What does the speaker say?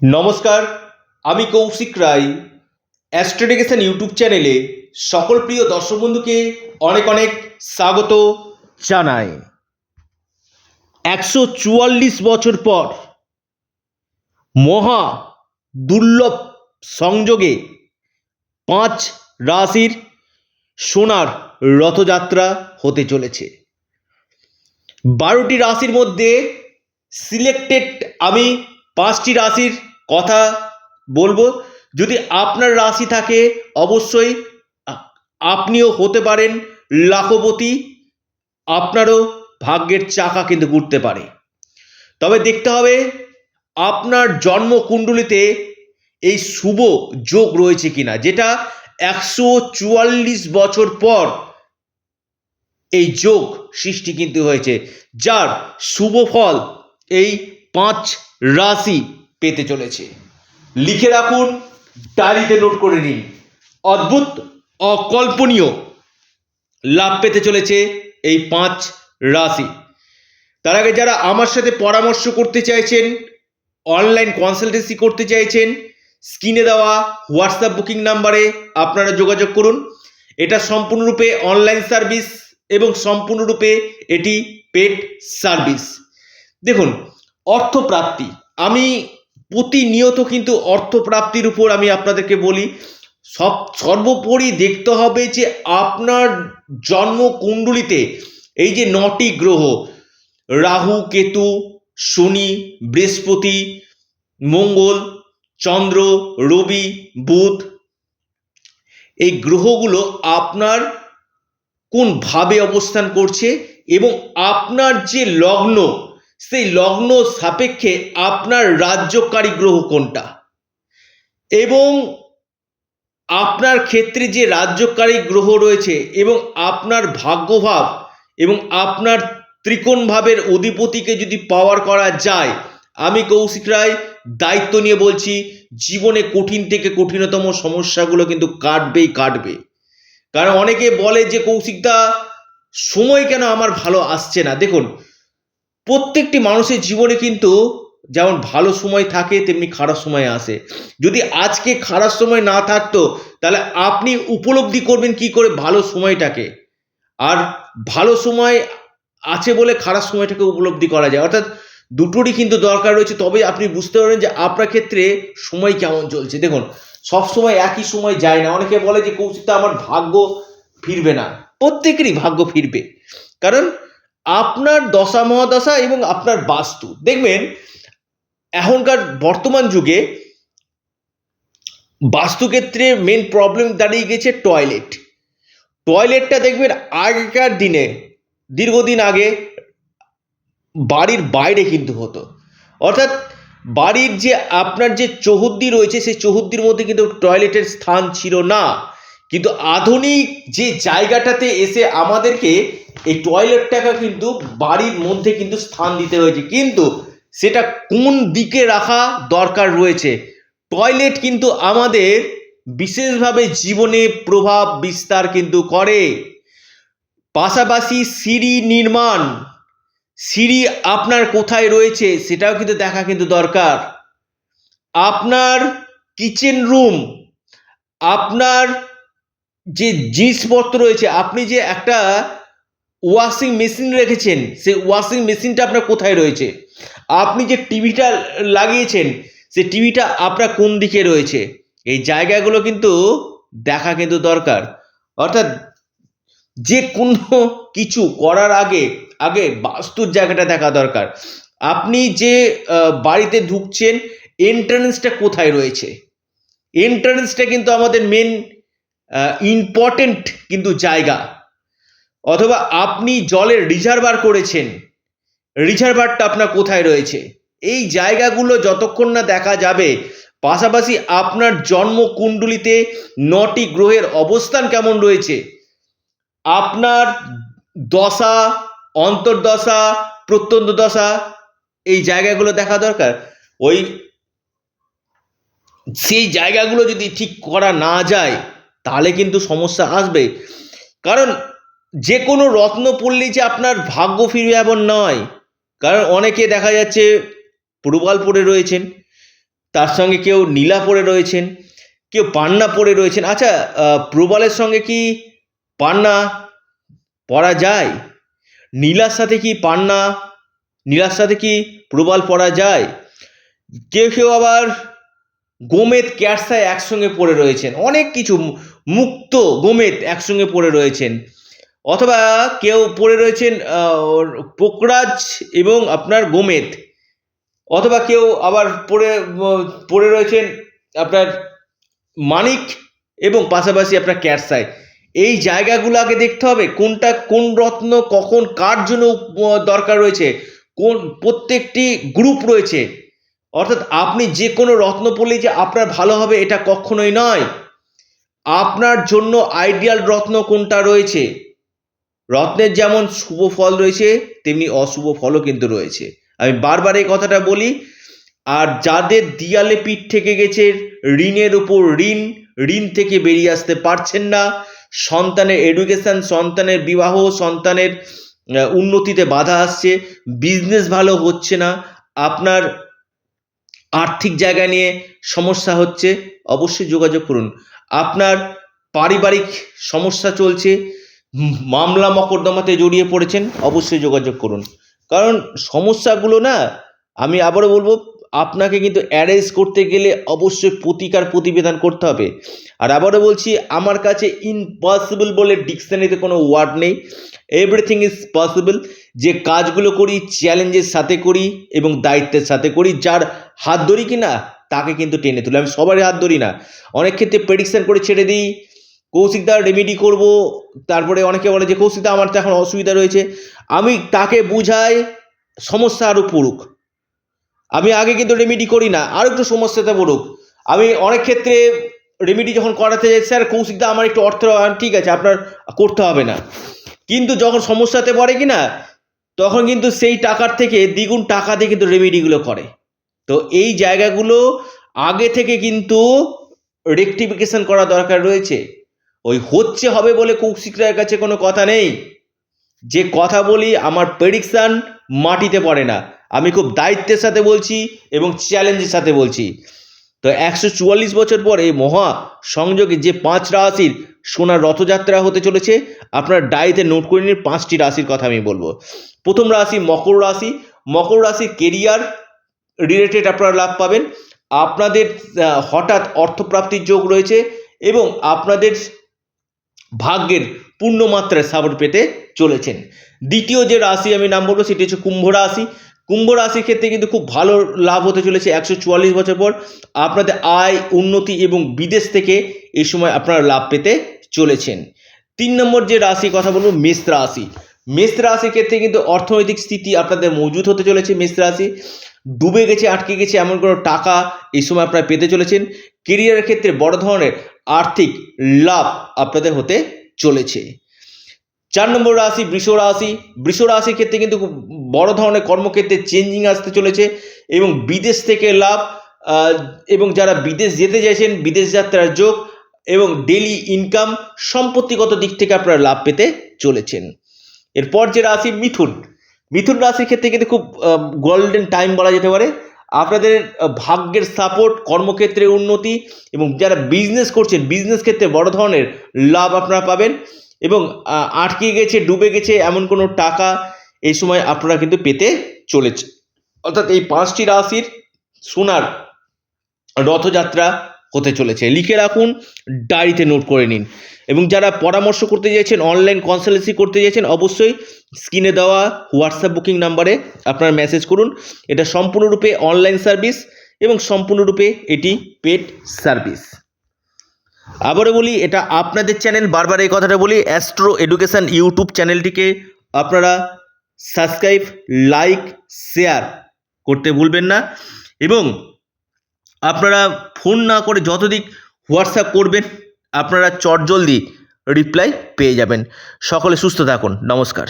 নমস্কার, আমি কৌশিক রায়। অ্যাস্ট্রোডিকেশন ইউটিউব চ্যানেলে সকল প্রিয় দর্শক বন্ধুকে অনেক অনেক স্বাগত জানাই। একশো চুয়াল্লিশ বছর পর মহা দুর্লভ সংযোগে পাঁচ রাশির সোনার রথযাত্রা হতে চলেছে। বারোটি রাশির মধ্যে সিলেক্টেড আমি পাঁচটি রাশির কথা বলব। যদি আপনার রাশি থাকে, অবশ্যই আপনিও হতে পারেন লাখপতি। আপনারও ভাগ্যের চাকা কিন্তু ঘুরতে পারে। তবে দেখতে হবে, আপনার জন্মকুণ্ডলিতে এই শুভ যোগ রয়েছে কিনা, যেটা একশো চুয়াল্লিশ বছর পর এই যোগ সৃষ্টি কিন্তু হয়েছে, যার শুভ ফল এই পাঁচ রাশি পেতে চলেছে। লিখে রাখুন, ডায়েরিতে নোট করে নিন। অদ্ভুত, অকল্পনীয় লাভ পেতে চলেছে এই পাঁচ রাশি। তার আগে যারা আমার সাথে পরামর্শ করতে চাইছেন, অনলাইন কনসালটেন্সি করতে চাইছেন, স্ক্রিনে দেওয়া হোয়াটসঅ্যাপ বুকিং নাম্বারে আপনারা যোগাযোগ করুন। এটা সম্পূর্ণরূপে অনলাইন সার্ভিস এবং সম্পূর্ণরূপে এটি পেড সার্ভিস। দেখুন অর্থপ্রাপ্তি। আমি প্রতিনিয়ত কিন্তু অর্থপ্রাপ্তির উপর আমি আপনাদেরকে বলি, সব, সর্বোপরি দেখতে হবে যে আপনার জন্মকুণ্ডলিতে এই যে নটি গ্রহ, রাহু, কেতু, শনি, বৃহস্পতি, মঙ্গল, চন্দ্র, রবি, বুধ, এই গ্রহগুলো আপনার কোন ভাবে অবস্থান করছে এবং আপনার যে লগ্ন সেই লগ্ন সাপেক্ষে আপনার রাজ্যকারী গ্রহ কোনটা? এবং আপনার ক্ষেত্রে যে রাজ্যকারী গ্রহ রয়েছে এবং আপনার ভাগ্যভাব এবং আপনার ত্রিকোণ ভাবের অধিপতিকে যদি পাওয়ার করা যায়, আমি কৌশিক রায় দায়িত্ব নিয়ে বলছি, জীবনে কঠিন থেকে কঠিনতম সমস্যাগুলো কিন্তু কাটবেই কাটবে। কারণ অনেকে বলে যে কৌশিকদা, সময় কেন আমার ভালো আসছে না? দেখুন প্রত্যেকটি মানুষের জীবনে কিন্তু যেমন ভালো সময় থাকে, তেমনি খারাপ সময় আসে। যদি আজকে খারাপ সময় না থাকতো, তাহলে আপনি উপলব্ধি করবেন কি করে ভালো সময়টাকে। আর ভালো সময় আছে বলে খারাপ সময়টাকে উপলব্ধি করা যায়। অর্থাৎ দুটোরই কিন্তু দরকার রয়েছে। তবে আপনি বুঝতে পারবেন যে আপনার ক্ষেত্রে সময় কেমন চলছে। দেখুন, সব সময় একই সময় যায় না। অনেকে বলে যে কৌশিকটা আমার ভাগ্য ফিরবে না। প্রত্যেকেরই ভাগ্য ফিরবে। কারণ আপনার দশা, মহাদশা এবং আপনার বাস্তু। দেখবেন, এখনকার বর্তমান যুগে বাস্তুক্ষেত্রে মেন প্রবলেম দাঁড়িয়ে গেছে টয়লেট টয়লেটটা দেখবেন, আগেকার দিনে, দীর্ঘদিন আগে বাড়ির বাইরে কিন্তু হতো। অর্থাৎ বাড়ির যে, আপনার যে চৌহদ্দি রয়েছে, সেই চৌহদ্দির মধ্যে কিন্তু টয়লেটের স্থান ছিল না। কিন্তু আধুনিক যে জায়গাটাতে এসে আমাদেরকে এই টয়লেটটাকে কিন্তু বাড়ির মধ্যে কিন্তু স্থান দিতে হয়েছে। কিন্তু সেটা কোন দিকে রাখা দরকার রয়েছে? টয়লেট কিন্তু আমাদের বিশেষভাবে জীবনে প্রভাব বিস্তার কিন্তু করে। পাশাপাশি সিঁড়ি নির্মাণ। সিঁড়ি আপনার কোথায় রয়েছে সেটাও কিন্তু দেখা কিন্তু দরকার। আপনার কিচেন রুম আপনার যে জিনিসপত্র রয়েছে, আপনি যে একটা ওয়াশিং মেশিন রেখেছেন সেই ওয়াশিং মেশিনটা আপনার কোথায় রয়েছে? আপনি যে টিভিটা লাগিয়েছেন, সে টিভিটা আপনার কোন দিকে রয়েছে? এই জায়গাগুলো কিন্তু দেখা কিন্তু দরকার। অর্থাৎ যে কোনো কিছু করার আগে আগে বাস্তুর জায়গাটা দেখা দরকার। আপনি যে বাড়িতে ঢুকছেন এন্ট্রান্সটা কোথায় রয়েছে? এন্ট্রান্সটা কিন্তু আমাদের মেন ইম্পর্টেন্ট কিন্তু জায়গা। অথবা আপনি জলের রিজার্ভার করেছেন রিজার্ভারটা আপনার কোথায় রয়েছে? এই জায়গাগুলো যতক্ষণ না দেখা যাবে, পাশাপাশি আপনার জন্মকুণ্ডলিতে নটি গ্রহের অবস্থান কেমন রয়েছে? আপনার দশা, অন্তর্দশা প্রত্যন্ত দশা এই জায়গাগুলো দেখা দরকার? ওই সেই জায়গাগুলো যদি ঠিক করা না যায়, তাহলে কিন্তু সমস্যা আসবে। কারণ যে কোনো রত্ন পড়লেই যে আপনার ভাগ্য ফিরবে এমন নয়। কারণ অনেকে দেখা যাচ্ছে প্রবাল পড়ে রয়েছেন, তার সঙ্গে কেউ নীলা পরে রয়েছেন, কেউ পান্না পরে রয়েছেন। আচ্ছা প্রবালের সঙ্গে কি পান্না পরা যায়? নীলার সাথে কি পান্না, নীলার সাথে কি প্রবাল পরা যায়? কেউ কেউ আবার গোমেদ ক্যাটসায় একসঙ্গে পড়ে রয়েছেন। অনেক কিছু, মুক্ত গোমেদ একসঙ্গে পড়ে রয়েছেন। অথবা কেউ পড়ে রয়েছেন পোকরাজ এবং আপনার গোমেদ। অথবা কেউ আবার পড়ে পড়ে রয়েছেন আপনার মানিক এবং পাশাপাশি আপনার ক্যাটসায় এই জায়গাগুলো আগে দেখতে হবে, কোনটা কোন রত্ন কখন কার জন্য দরকার রয়েছে, কোন প্রত্যেকটি গ্রুপ রয়েছে। অর্থাৎ আপনি যে কোনো রত্ন পড়লেই যে আপনার ভালো হবে এটা কখনোই নয়। আপনার জন্য আইডিয়াল রত্ন কোনটা রয়েছে? রত্নের যেমন শুভ ফল রয়েছে, তেমনি অশুভ ফলও কিন্তু রয়েছে। আমি বারবার এই কথাটা বলি, আর যাদের দিয়ালে পিঠ থেকে গেছে, ঋণের উপর ঋণ ঋণ থেকে বেরিয়ে আসতে পারছেন না, সন্তানের এডুকেশন সন্তানের বিবাহ, সন্তানের উন্নতিতে বাধা আসছে বিজনেস ভালো হচ্ছে না, আপনার আর্থিক জায়গা নিয়ে সমস্যা হচ্ছে, অবশ্যই যোগাযোগ করুন। আপনার পারিবারিক সমস্যা চলছে মামলা মকদ্দমাতে জড়িয়ে পড়েছেন, অবশ্যই যোগাযোগ করুন। কারণ সমস্যাগুলো না, আমি আবারও বলব, আপনাকে কিন্তু অ্যারেঞ্জ করতে গেলে অবশ্যই প্রতিকার প্রতিবেদন করতে হবে। আর আবারও বলছি, আমার কাছে ইম্পসিবল বলে ডিকশনারিতে কোনো ওয়ার্ড নেই। এভরিথিং ইজ পসিবল যে কাজগুলো করি চ্যালেঞ্জের সাথে করি এবং দায়িত্বের সাথে করি, যার হাত ধরি কি না তাকে কিন্তু টেনে তুলি। আমি সবারই হাত ধরি না। অনেক ক্ষেত্রে প্রেডিকশন করে ছেড়ে দিই। কৌশিকদা রেমেডি করব। তারপরে অনেকে বলে যে, কৌশিকদা আমার তো এখন অসুবিধা রয়েছে। আমি তাকে বুঝাই, সমস্যা আরও পড়ুক। আমি আগে কিন্তু রেমেডি করি না, আরও একটু সমস্যাতে পড়ুক। আমি অনেক ক্ষেত্রে রেমেডি যখন করাতে যাই, স্যার কৌশিকদা আমার একটু অর্থ ঠিক আছে, আপনার করতে হবে না। কিন্তু যখন সমস্যাতে পড়ে কি না, তখন কিন্তু সেই টাকার থেকে দ্বিগুণ টাকা দিয়ে কিন্তু রেমেডিগুলো করে। তো এই জায়গাগুলো আগে থেকে কিন্তু রেকটিফিকেশন করা দরকার রয়েছে। ওই হচ্ছে হবে বলে কৌশিক রায়ের কাছে কোনো কথা নেই। যে কথা বলি আমার প্রেডিকশান মাটিতে পড়ে না। আমি খুব দায়িত্বের সাথে বলছি এবং চ্যালেঞ্জের সাথে বলছি। তো একশো চুয়াল্লিশ বছর পর এই মহা সংযোগে যে পাঁচ রাশির সোনার রথযাত্রা হতে চলেছে, আপনার ডায়েতে নোট করে নিন, পাঁচটি রাশির কথা আমি বলব। প্রথম রাশি মকর রাশি। মকর রাশির কেরিয়ার রিলেটেড আপনারা লাভ পাবেন। আপনাদের হঠাৎ অর্থপ্রাপ্তির যোগ রয়েছে এবং আপনাদের ভাগ্যের পূর্ণ মাত্রায় সাপোর্ট পেতে চলেছেন। দ্বিতীয় যে রাশি আমি নাম বলব সেটি হচ্ছে কুম্ভ রাশি। কুম্ভ রাশির ক্ষেত্রে কিন্তু খুব ভালো লাভ হতে চলেছে একশো চুয়াল্লিশ বছর পর। আপনাদের আয়, উন্নতি এবং বিদেশ থেকে এই সময় আপনারা লাভ পেতে চলেছেন। তিন নম্বর যে রাশি কথা বলব, মেষ রাশি। মেষ রাশির ক্ষেত্রে কিন্তু অর্থনৈতিক স্থিতি আপনাদের মজুদ হতে চলেছে মেষ রাশি। ডুবে গেছে, আটকে গেছে এমন কোনো টাকা এই সময় আপনারা পেতে চলেছেন। কেরিয়ারের ক্ষেত্রে বড় ধরনের আর্থিক লাভ আপনাদের হতে চলেছে। চার নম্বর রাশি বৃষ রাশি। বৃষ রাশির ক্ষেত্রে কিন্তু খুব বড় ধরনের কর্মক্ষেত্রে চেঞ্জিং আসতে চলেছে এবং বিদেশ থেকে লাভ এবং যারা বিদেশ যেতে চাইছেন, বিদেশ যাত্রার যোগ এবং ডেলি ইনকাম সম্পত্তিগত দিক থেকে আপনারা লাভ পেতে চলেছেন। এরপর যে রাশি মিথুন। মিথুন রাশির ক্ষেত্রে কিন্তু খুব গোল্ডেন টাইম বলা যেতে পারে। আপনাদের ভাগ্যের সাপোর্ট কর্মক্ষেত্রে উন্নতি এবং যারা বিজনেস করছেন বিজনেস ক্ষেত্রে বড় ধরনের লাভ আপনারা পাবেন এবং আটকে গেছে, ডুবে গেছে এমন কোনো টাকা এই সময় আপনারা কিন্তু পেতে চলেছে অর্থাৎ এই পাঁচটি রাশির সোনার রথযাত্রা হতে চলেছে। লিখে রাখুন ডায়েরিতে নোট করে নিন। এবং যারা পরামর্শ করতে চাইছেন অনলাইন কনসালটেন্সি করতে চাইছেন, অবশ্যই স্ক্রিনে দেওয়া হোয়াটসঅ্যাপ বুকিং নাম্বারে আপনারা মেসেজ করুন। এটা সম্পূর্ণরূপে অনলাইন সার্ভিস এবং সম্পূর্ণরূপে এটি পেড সার্ভিস আবারও বলি, এটা আপনাদের চ্যানেল বারবার এই কথাটা বলি অ্যাস্ট্রো এডুকেশন ইউটিউব চ্যানেলটিকে আপনারা সাবস্ক্রাইব লাইক শেয়ার করতে ভুলবেন না এবং আপনারা ফোন না করে যতদিক হোয়াটসঅ্যাপ করবেন আপনারা চটজলদি রিপ্লাই পেয়ে যাবেন। সকলে সুস্থ থাকুন। নমস্কার।